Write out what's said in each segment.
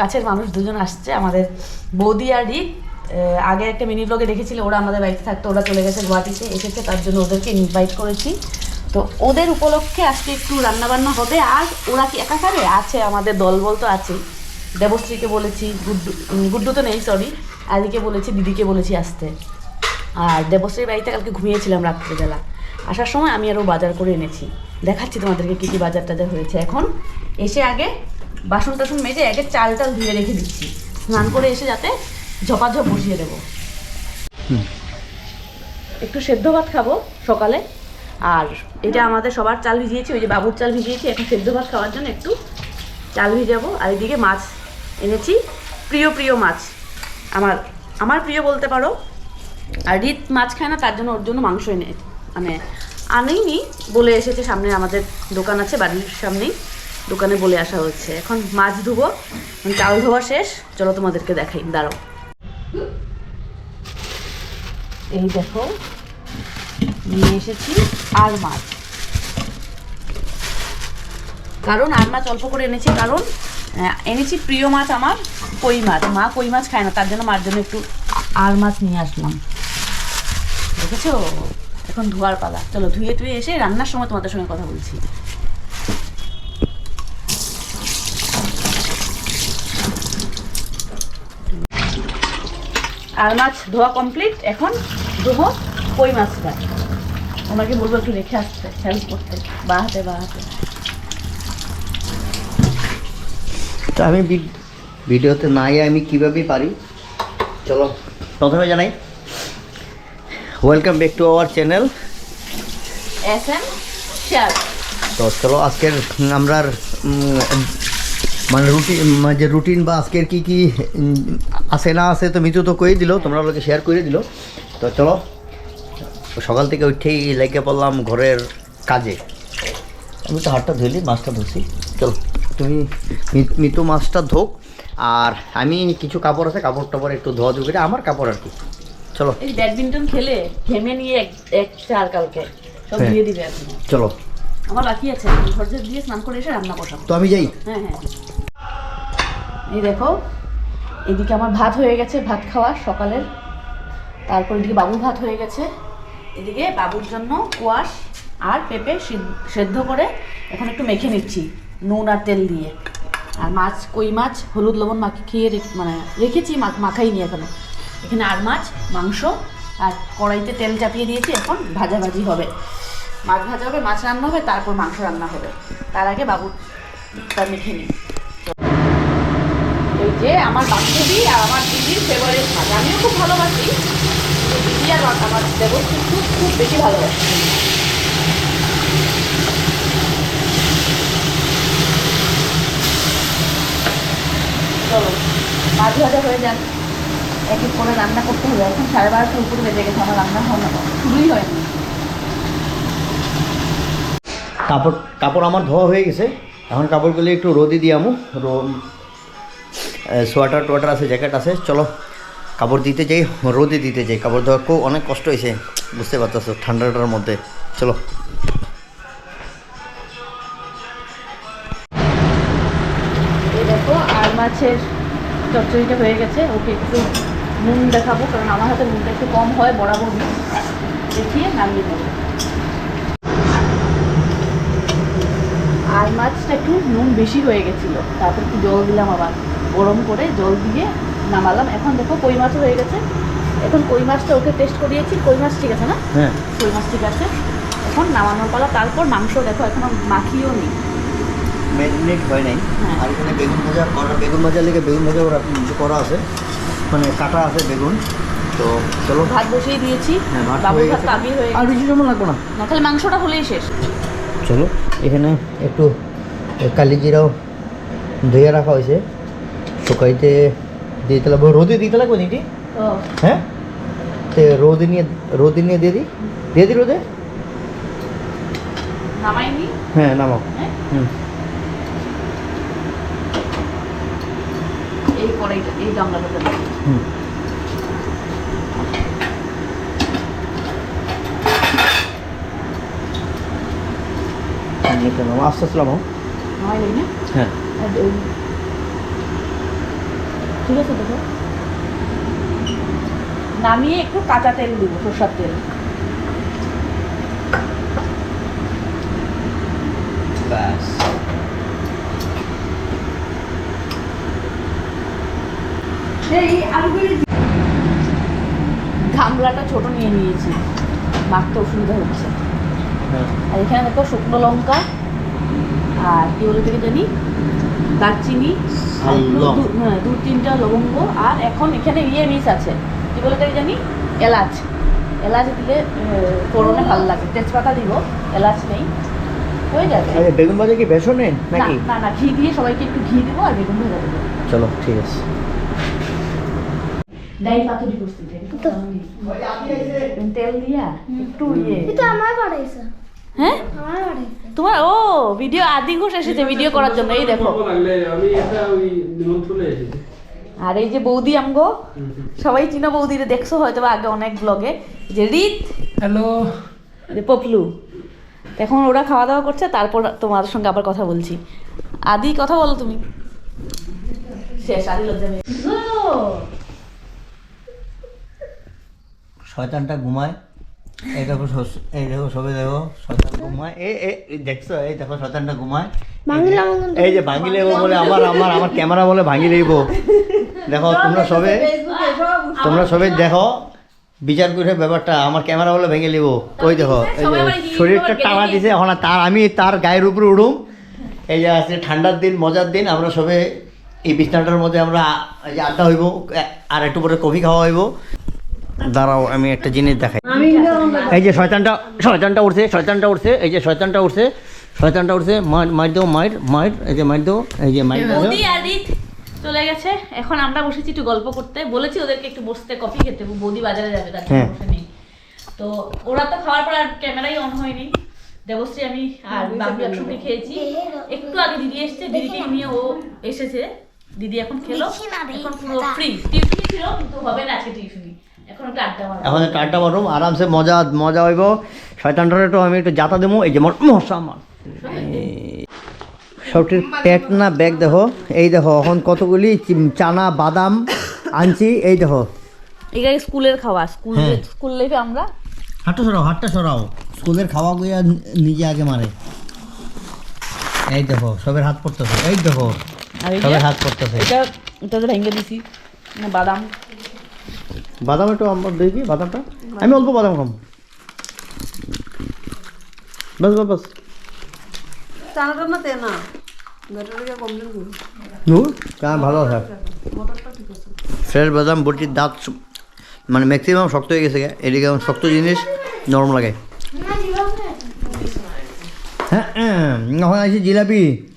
কাছের মানুষ দুজন আসছে, আমাদের বৌদি আর রিক আগে একটা মিনি ব্লগে দেখেছিল, ওরা আমাদের বাড়িতে থাকতো, ওরা চলে গেছে গুয়াহাটিতে, এসেছে, তার জন্য ওদেরকে ইনভাইট করেছি। তো ওদের উপলক্ষে আজকে একটু রান্নাবান্না হবে, আর ওরা কি একা খাবে? আছে, আমাদের দলবল তো আছে দেবশ্রীকে বলেছি, গুড্ডু গুড্ডু তো নেই সরি আদিকে বলেছি, দিদিকে বলেছি আসতে। আর দেবশ্রীর বাড়িতে কালকে ঘুমিয়েছিলাম রাত্রিবেলা। আসার সময় আমি আরও বাজার করে এনেছি। দেখাচ্ছি তোমাদেরকে কী কী বাজার টাজার হয়েছে। এখন এসে আগে বাসন টাসন মেজে আগে চাল টাল ধুয়ে রেখে দিচ্ছি। স্নান করে এসে যাতে ঝপাঝপ বসিয়ে দেবো। একটু সেদ্ধ ভাত খাব সকালে। আর এটা আমাদের সবার চাল ভিজিয়েছি ওই যে বাবুর চাল ভিজিয়েছি এখন সেদ্ধ ভাত খাওয়ার জন্য একটু চাল ভিজাবো। আর এদিকে মাছ এনেছি প্রিয় প্রিয় মাছ। আমার আমার প্রিয় বলতে পারো আর রিত মাছ খায় না তার জন্য ওর জন্য মাংস এনে মানে আনেইনি বলে এসেছে সামনে আমাদের দোকান আছে বাড়ির সামনেই। দোকানে বলে আসা হচ্ছে। এখন মাছ ধুবো চাল ধোয়া শেষ। চলো তোমাদেরকে দেখাই। দাঁড়াও। এই দেখো, নিয়ে এসেছি আর মাছ। কারণ আর মাছ অল্প করে এনেছি, কারণ এনেছি প্রিয় মাছ আমার, কই মাছ। মা কই মাছ খায় না, তার জন্য মার জন্য একটু আর মাছ নিয়ে আসলাম। দেখেছ? এখন ধোয়ার পালা। চলো ধুয়ে টুয়ে এসে রান্নার সময় তোমাদের সঙ্গে কথা বলছি। আর মাছ ধোয়া কমপ্লিট এখন ধোবো কই মাছটা? ওনাকে বলব একটু রেখে আসতে হেল্প করতে বা হাতে বা হাতে। তো আমি ভিডিওতে নাই আমি কীভাবে পারি? চলো প্রথমে জানাই। Welcome back to our channel S M তো চলো আজকের আমরা মানে রুটিন যে রুটিন বা আজকের কি কি আছে না আছে তো মিতু তো কয়ে দিল তোমরা লোকে শেয়ার করে দিল। তো চলো সকাল থেকে উঠেই লেগে পড়লাম ঘরের কাজে। আমি তো হাতটা ধুইলি মাছটা ধুছি চলো তুমি মিতু মাছটা ধোক আর আমি কিছু কাপড় আছে কাপড় টাপড় একটু ধোয়া করে আমার কাপড় আর কি। চলো। এই ব্যাডমিন্টন খেলে ঘেমে নিয়ে এক এক চার কালকে সব হ্যাঁ। ধুয়ে দিবে চলো। আমার বাকি আছে ঘর দিয়ে স্নান করে এসে রান্না বসাবো। তো আমি যাই? হ্যাঁ হ্যাঁ। এই দেখো, এদিকে আমার ভাত হয়ে গেছে, ভাত খাওয়া সকালের। তারপর এদিকে বাবুর ভাত হয়ে গেছে। এদিকে বাবুর জন্য কোয়াশ আর পেঁপে সিদ্ধ- করে এখন একটু মেখে নিচ্ছি, নুন আর তেল দিয়ে। আর মাছ, কই মাছ, হলুদ লবণ মাখিয়ে রেখ- মানে রেখেছি, মা- মাখাইনি এখনও। এখানে আর মাছ, মাংস আর কড়াইতে তেল চাপিয়ে দিয়েছি, এখন ভাজাভাজি হবে। মাছ ভাজা হবে, মাছ রান্না হবে, তারপর মাংস রান্না হবে। তার আগে বাবুটা মেখে নিই। যে আমার বান্ধবী আর আমার দিদির ফেভারিট মাছ আমিও খুব ভালোবাসি দিদি আর আমার দেবর কিন্তু খুব বেশি ভালোবাসি। চলো মাছ ভাজা হয়ে যান এক এক করে রান্না করতে হবে। এখন সাড়ে বারোটার উপরে বেজে গেছে, আমার রান্না না। শুরুই হয়নি। কাপড় কাপড় আমার ধোয়া হয়ে গেছে। এখন কাপড়গুলো একটু রোদে দিয়ে আমু। সোয়াটার টোয়াটার আছে, জ্যাকেট আছে, চলো কাপড় দিতে যাই, রোদে দিতে যাই। কাপড় ধোয়া খুব অনেক কষ্ট হয়েছে, বুঝতে পারতেছো, ঠান্ডাটার মধ্যে। চলো। মাছের চচ্চড়িটা হয়ে গেছে, ওকে একটু নুন দেখাবো, কারণ আমার হাতে নুনটা একটু কম হয়, বরাবর দেখিয়ে নামিয়ে নেব। আর মাছটা একটু নুন বেশি হয়ে গেছিল, তারপর একটু জল দিলাম আবার। গরম করে জল দিয়ে নামালাম। এখন দেখো কই মাছও হয়ে গেছে। এখন কই মাছটা ওকে টেস্ট করিয়েছি। কই মাছ ঠিক আছে না? হ্যাঁ। কই মাছ ঠিক আছে। এখন নামানোর পালা। তারপর মাংস দেখো এখন মাখিয়েও নেই। ম্যারিনেট হয় নাই। হ্যাঁ। আর এখানে বেগুন ভাজা করা বেগুন লেগে বেগুন ভাজা ওরা করা আছে। মানে কাটা আছে বেগুন। তো চলো। ভাত বসিয়ে দিয়েছি। হ্যাঁ বাবুর ভাত হয়ে আর গেছে। বেশি সময় লাগবে না। না তাহলে মাংসটা হলেই শেষ। চলো। এখানে একটু কালিজিরাও ধুয়ে রাখা হয়েছে। শুকাইতে দিতে লাগবে। রোদে দিতে লাগবে নাকি হ্যাঁ? তো রোদে নিয়ে রোদে নিয়ে দিয়ে দিই দিয়ে দিই রোদে? হ্যাঁ নামাও। হ্যাঁ? হুম। এই কড়াইটা এই গামলাটাতে হুম। আস্তে আস্তে নামাও। হ্যাঁ। ঠিক আছে দেখো। নামিয়ে একটু কাঁচা তেল দিব সরষার তেল। ব্যাস। গামলাটা ছোট নিয়ে নিয়েছি। মাখতে অসুবিধা হচ্ছে। হ্যাঁ। আর এখানে দেখো শুকনো লঙ্কা আর কি বলে থেকে জানি? দারচিনি। দু- হ্যাঁ তিনটা লবঙ্গ আর এখন এখানে ইয়ে মিস আছে। কি বলে থেকে জানি? এলাচ। এলাচ দিলে ফোড়নে ভালো লাগে। তেজপাতা দিব এলাচ নেই। হয়ে যাবে। বেগুন ভাজা কি বেসনে না নাকি? না না ঘি দিয়ে সবাইকে একটু ঘি দেবো আর বেগুন ভেজা দেবো। চলো ঠিক আছে। ডাইল পাতুরি করছি তেল দিয়া একটু ইয়ে। এটা আমার বাড়াইছে হ্যাঁ? আমার বাড়াইছে তোমার ও ভিডিও আদি ঘোষ এসেছে ভিডিও করার জন্য এই দেখো। আর এই যে বৌদি আমগো সবাই চিনো বৌদিরে দেখছ হয়তো আগে অনেক ব্লগে যে রিত হ্যালো। যে পপলু। এখন ওরা খাওয়া দাওয়া করছে তারপর তোমাদের সঙ্গে আবার কথা বলছি। আদি কথা বলো তুমি। শেষ আদি লজ্জা শয়তানটা ঘুমায়। এই দেখো এই দেখো সবে দেখো শয়তান ঘুমায়। এ এ দেখছ এই দেখো ঘুমায়। এই যে ভাঙি লেবো বলে আমার আমার আমার ক্যামেরা বলে ভাঙি লেবো দেখো তোমরা সবে তোমরা সবে দেখো বিচার করে ব্যাপারটা। আমার ক্যামেরা বলে ভেঙে নিব ওই দেখো এই যে শরীরটা টানা দিছে। এখন আর তার আমি তার গায়ের উপরে উঠুম এই যে আছে ঠান্ডার দিন মজার দিন। আমরা সবে এই বিছনাটার মধ্যে আমরা এই যে আড্ডা হইব আর একটু পরে কফি খাওয়া হইব। দাঁড়াও আমি একটা জিনিস দেখাই। এই যে শয়তানটা শয়তানটা উঠছে শয়তানটা উঠছে এই যে শয়তানটা উঠছে শয়তানটা উঠছে মার মার দেও মার মার এই যে মার দেও এই যে মার চলে গেছে। এখন আমরা বসেছি একটু গল্প করতে। বলেছি ওদেরকে একটু বসতে কফি খেতে বৌদি বাজারে যাবে তার হ্যাঁ। নেই। তো ওরা তো খাওয়ার পর আর ক্যামেরাই অন হয়নি। দেবশ্রী আমি আর বাবু একসঙ্গে খেয়েছি। একটু আগে দিদি এসেছে দিদিকে নিয়ে ও এসেছে। দিদি এখন খেলো। এখন পুরো ফ্রি টিউশনি ছিল কিন্তু হবে না আজকে টিউশনি। এখন একটু আড্ডা মারুম আরামসে মজা মজা হইব। শয়তানটার একটু আমি একটু জাতা দেবো এই যে মোর মশা আমার সবটির পেট না ব্যাগ দেখো এই দেখো এখন কতগুলি চানা বাদাম আনছি এই দেখো। এটা স্কুলের খাওয়া স্কুল হ্যাঁ। স্কুল লাইফে আমরা? হাটটা সরাও হাটটা সরাও। স্কুলের খাওয়া গুয়া নিজে আগে মারে। এই দেখো সবের হাত পড়তেছে এই দেখো আর সবের হাত পড়তেছে। এটা এটা ভেঙে দিছি বাদাম। বাদাম একটু আমার দেখি বাদামটা? আমি অল্প বাদাম খাম। বাস বাস বাস। ভালো আছে। ফ্রেশ বাদাম বটির দাঁত মানে ম্যাক্সিমাম শক্ত হয়ে গেছে এদিকে শক্ত জিনিস নরম লাগে। হ্যাঁ এখন আছে জিলাপি।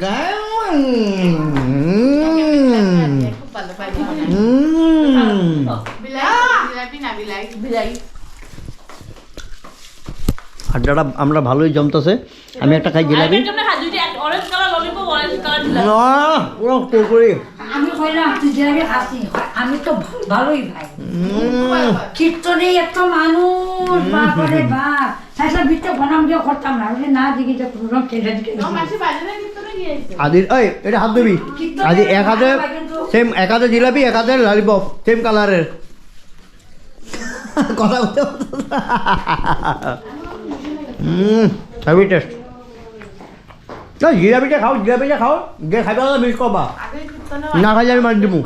গায়ে- বিলাই আড্ডাটা আমরা ভালোই জমতেছে। আমি একটা খাই jalebi. Orange colour lollipop orange colour আমি কইলাম তুই জিলাপি খাসি আমি তো ভালোই ভাই উম, কীর্তনে এত মানুষ বাপরে বাপ সাইসা বিতে বনাম দিয়ে করতাম না। বলে না দিকে যে প্রোগ্রাম ছেড়ে দিকে আদির এই এটা হাত দিবি। আদি এক হাতে সেম এক হাতে জিলাপি এক হাতে লালিপপ সেম কালারের কথা বলতে হুম হেভি টেস্ট না জিলাপিটা খাও জিলাপিটা খাও যে খাইবা মিস করবা। না খাইলে আমি মারি দিবো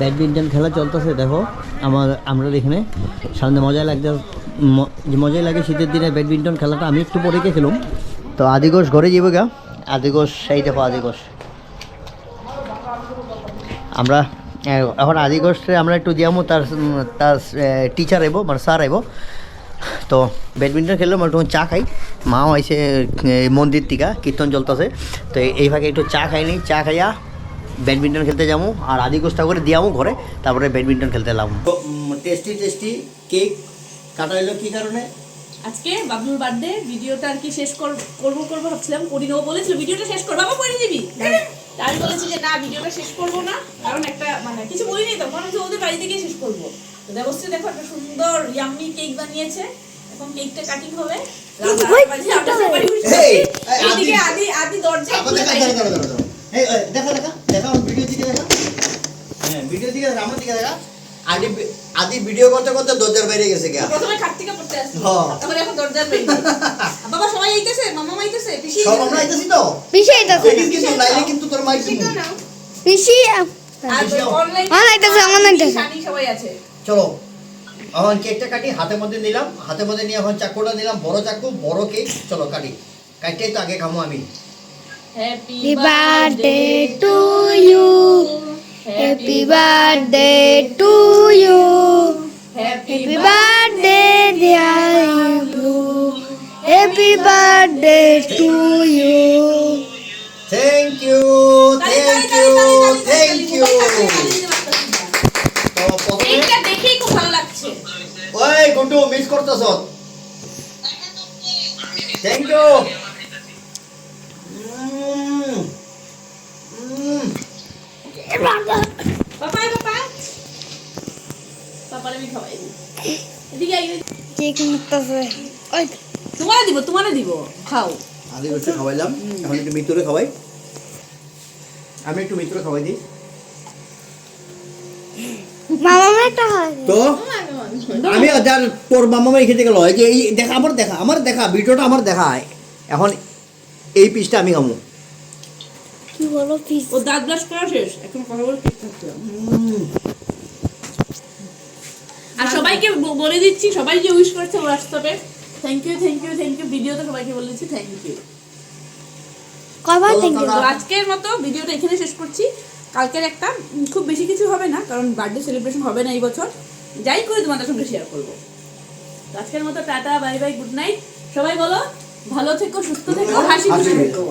ব্যাডমিন্টন খেলা চলতেছে দেখো। আমার আমরা এখানে সামনে মজা লাগছে যে মজাই লাগে শীতের দিনে ব্যাডমিন্টন খেলাটা আমি একটু পরে খেলুম। তো আদিঘোষ ঘরে যাব গা। আদিঘোষ সেই দেখো আদিঘোষ আমরা এখন আদিঘোষে আমরা একটু দিয়ামো তার তার টিচার আইব মানে স্যার আইব তো ব্যাডমিন্টন খেললাম একটু চা খাই। মাও আইসে মন্দির টিকা কীর্তন চলতেছে। তো এই- ভাগে একটু চা খাইনি চা খাইয়া ব্যাডমিন্টন খেলতে যাব আর আদি গোষ্ঠা করে দিয়ামো ঘরে তারপরে ব্যাডমিন্টন খেলতে এলাম। টেস্টি টেস্টি কেক কাটা হইল কী কারণে? আজকে বাবলুর বার্থডে ভিডিওটা আর কি শেষ কর- করব করব ভাবছিলাম করি নেব বলেছিল ভিডিওটা শেষ করব বাবা করে দিবি আমি বলেছি যে না ভিডিওটা শেষ করব না কারণ একটা মানে কিছু বলিনি তখন আমি ওদের বাড়িতে গিয়ে শেষ করব। দেবশ্রী দেখো একটা সুন্দর ইয়াম্মি কেক বানিয়েছে এখন কেকটা কাটিং হবে। আদি। দরজা দেখা দেখা ভিডিও দিকে দেখা। হ্যাঁ ভিডিও দিকে আমার দিকে দেখা। তাই- দেখো ভিডিও করতে করতে দরজার বাইরে গেছে গা। প্রথমে খাট থেকে পড়তে আসছি। তারপর এখন দরজার বাইরে বাবা সবাই আইতেছে? মামা আইতেছে পিসি সব আমরা আইতাছি তো? পিসি আইতাছে। কিন্তু নাইলে কিন্তু তোর মাইক পিসি আর অনলাইন আইতাছে, আমার আইতাছে। সবাই আছে। চলো। এখন কেকটা কাটি হাতের মধ্যে নিলাম। হাতের মধ্যে নিয়ে এখন চাকুটা নিলাম। বড় চাকু বড় কেক। চলো কাটি। কাটতেই তো আগে খামো আমি। Happy birthday to you you happy birthday to you thank you thank you thank you তো প্রথমে এইটা দেখেই খুব ভালো লাগছে। ওই গুড্ডু মিস করতেছ? থ্যাংক ইউ বাবা বাবা বাবার আমি খাওয়াই দিই এদিকে আই কেক মুক্তাছে ওই তোমারে দিব তোমারে দিব। খাও। আদি একটু খাওয়াইলাম এখন একটু মিতুরে খাওয়াই আমি একটু মিতুরে খাওয়াই। দিই মামা আমার একটা হয় তো আমি যার তোর মামা খেতে গেল যে এই দেখা আমার দেখা আমার দেখা ভিডিওটা আমার দেখা এখন এই পিসটা আমি খামু। কি বলো পিস ও দাঁত ব্রাশ করা শেষ? এখন কথা বলে ঠিক থাকতে আর সবাইকে বলে দিচ্ছি সবাই যে উইশ করছে হোয়াটসঅ্যাপে thank you thank you thank you ভিডিওতে সবাইকে বলে দিচ্ছি থ্যাংক ইউ কয়বার থ্যাংক ইউ তো আজকের মতো ভিডিওটা এখানে শেষ করছি। কালকের একটা খুব বেশি কিছু হবে না কারণ বার্থডে সেলিব্রেশন হবে না এই বছর। যাই করে তোমাদের সঙ্গে শেয়ার করব। আজকের মতো tata bye bye good night সবাই বলো ভালো থেকো সুস্থ থেকো হাসি খুশি থেকো।